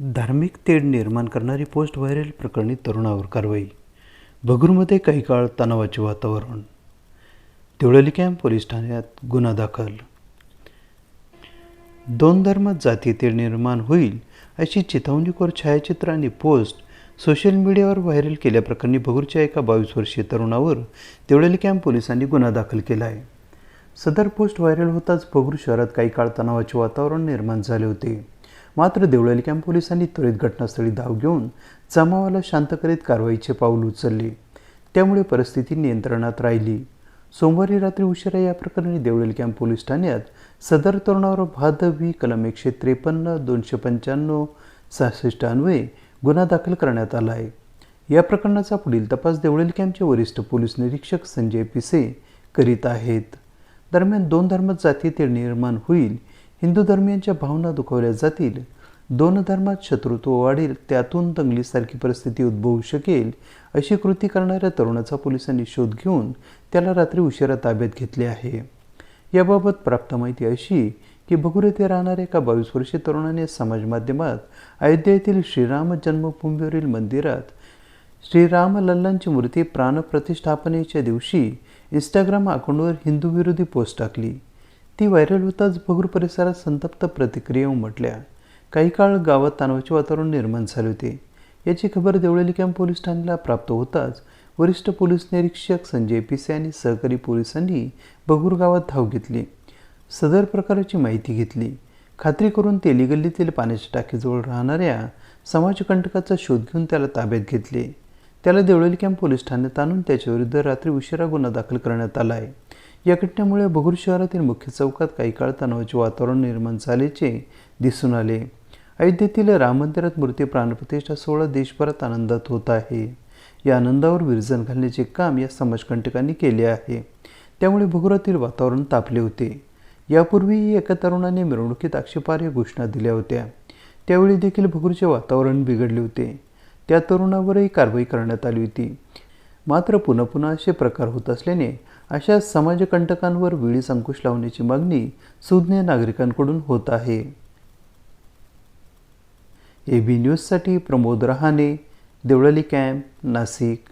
धार्मिक तेढ निर्माण करणारी पोस्ट व्हायरल प्रकरणी तरुणावर कारवाई. भगूरमध्ये काही काळ तणावाचे वातावरण. देवळली कॅम्प पोलीस ठाण्यात गुन्हा दाखल. दोन धर्मात जाती तेढ निर्माण होईल अशी चिथावणीखोर छायाचित्र आणि पोस्ट सोशल मीडियावर व्हायरल केल्याप्रकरणी भगूरच्या एका बावीस वर्षीय तरुणावर देवळली कॅम्प पोलिसांनी गुन्हा दाखल केला आहे. सदर पोस्ट व्हायरल होताच भगूर शहरात काही काळ तणावाचे वातावरण निर्माण झाले होते. मात्र देवळाली कॅम्प पोलिसांनी त्वरित घटनास्थळी धाव घेऊन जमावाला शांत करीत कारवाईचे पाऊल उचलले. त्यामुळे परिस्थिती नियंत्रणात राहिली. सोमवारी रात्री उशिरा या प्रकरणी देवळाली कॅम्प पोलीस ठाण्यात सदर तरुणावर भादवी कलम एकशे त्रेपन्न दोनशे पंच्याण्णव सहासष्ट अन्वये गुन्हा दाखल करण्यात आला आहे या प्रकरणाचा पुढील तपास देवळाली कॅम्पचे वरिष्ठ पोलीस निरीक्षक संजय पिसे करीत आहेत. दरम्यान दोन धर्मात जाती तेढ निर्माण होईल हिंदू धर्मियांच्या भावना दुखावल्या जातील. दोन धर्मात शत्रुत्व वाढेल त्यातून दंगलीसारखी परिस्थिती उद्भवू शकेल अशी कृती करणाऱ्या तरुणाचा पोलिसांनी शोध घेऊन त्याला रात्री उशिरा ताब्यात घेतले आहे. याबाबत प्राप्त माहिती अशी की भगुर येथे राहणाऱ्या एका बावीस वर्षीय तरुणाने समाज माध्यमात अयोध्या येथील श्रीराम जन्मभूमीवरील मंदिरात श्रीराम लल्लांची मूर्ती प्राणप्रतिष्ठापनेच्या दिवशी इंस्टाग्राम अकाउंटवर हिंदूविरोधी पोस्ट टाकली. ती व्हायरल होताच भगूर परिसरात संतप्त प्रतिक्रिया उमटल्या काही काळ गावात तणावाचे वातावरण निर्माण झाले होते. याची खबर देवळेली कॅम्प पोलीस ठाण्याला प्राप्त होताच वरिष्ठ पोलीस निरीक्षक संजय पिसे आणि सहकारी पोलिसांनी भगूर गावात धाव घेतली. सदर प्रकाराची माहिती घेतली. खात्री करून तेली गल्लीतील पाण्याच्या टाकीजवळ राहणाऱ्या समाजकंटकाचा शोध घेऊन त्याला ताब्यात घेतले. त्याला देवळेली कॅम्प पोलीस ठाण्यात आणून त्याच्याविरुद्ध रात्री उशिरा गुन्हा दाखल करण्यात आला आहे या घटनेमुळे भगूर शहरातील मुख्य चौकात काही काळ तणावाचे वातावरण निर्माण झाल्याचे दिसून आले. अयोध्येतील राम मंदिरात मूर्ती प्राणप्रतिष्ठा सोहळा देशभरात आनंदात होत आहे. या आनंदावर विरजन घालण्याचे काम या समाजकंटकांनी केले आहे. त्यामुळे भगुरातील वातावरण तापले होते. यापूर्वीही एका तरुणाने मिरवणुकीत आक्षेपार्ह घोषणा दिल्या होत्या. त्यावेळी देखील भगूरचे वातावरण बिघडले होते. त्या तरुणावरही कारवाई करण्यात आली होती. मात्र पुन्हा पुन्हा असे प्रकार होत असल्याने अशा समाजकंटकांवर वेळीच अंकुश लावण्याची मागणी सुज्ञ नागरिकांकडून होत आहे. ए बी न्यूजसाठी प्रमोद रहाणे देवळाली कॅम्प नाशिक.